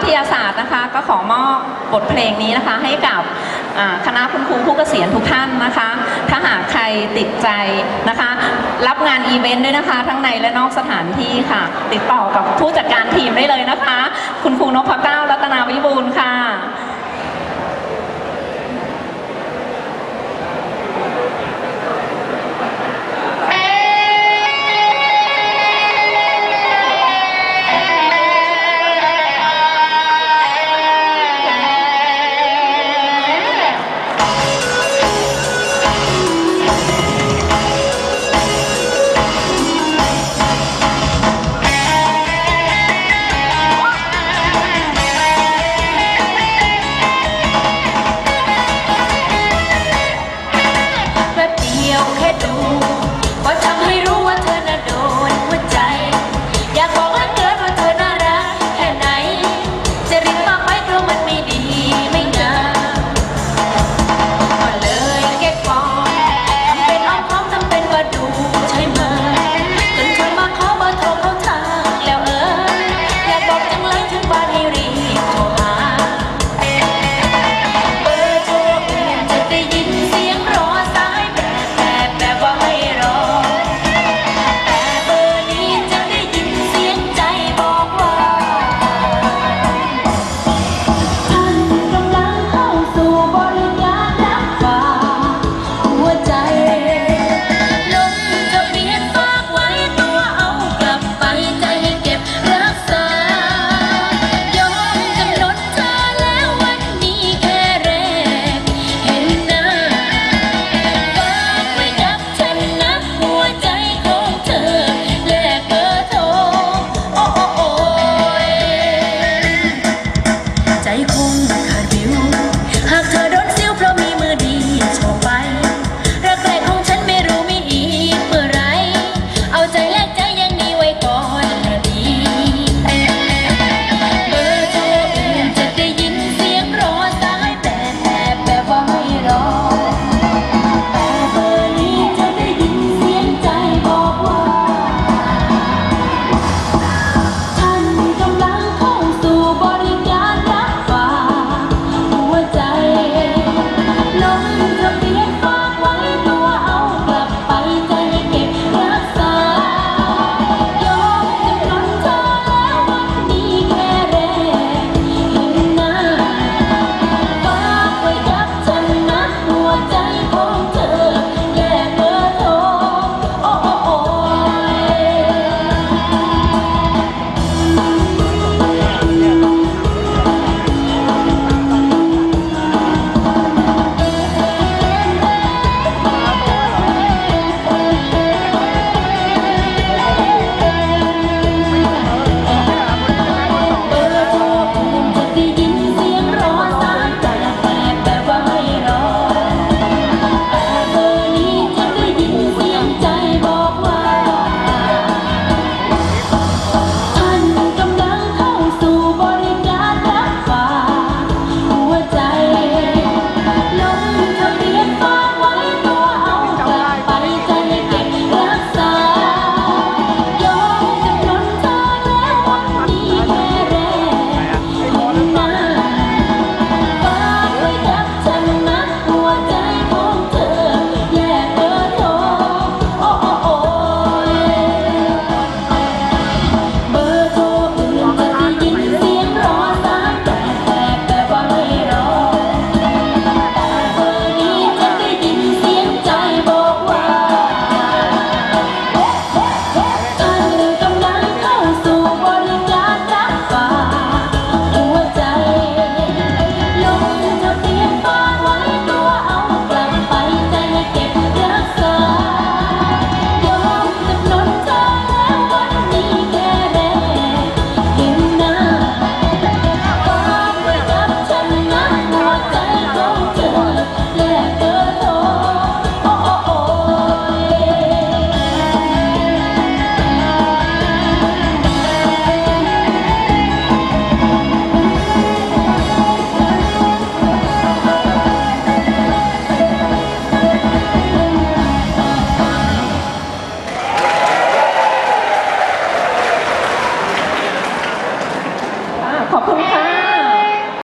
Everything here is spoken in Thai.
วิทยาศาสตร์นะคะ ก็ขอมอบบทเพลงนี้นะคะ ให้กับคณะคุณครูผู้เกษียณทุกท่านนะคะ ถ้าหากใครติดใจนะคะ รับงานอีเวนต์ด้วยนะคะ ทั้งในและนอกสถานที่ค่ะ ติดต่อกับผู้จัดการทีมได้เลยนะคะ คุณครูนพเก้ารัตนาวิบูลค่ะ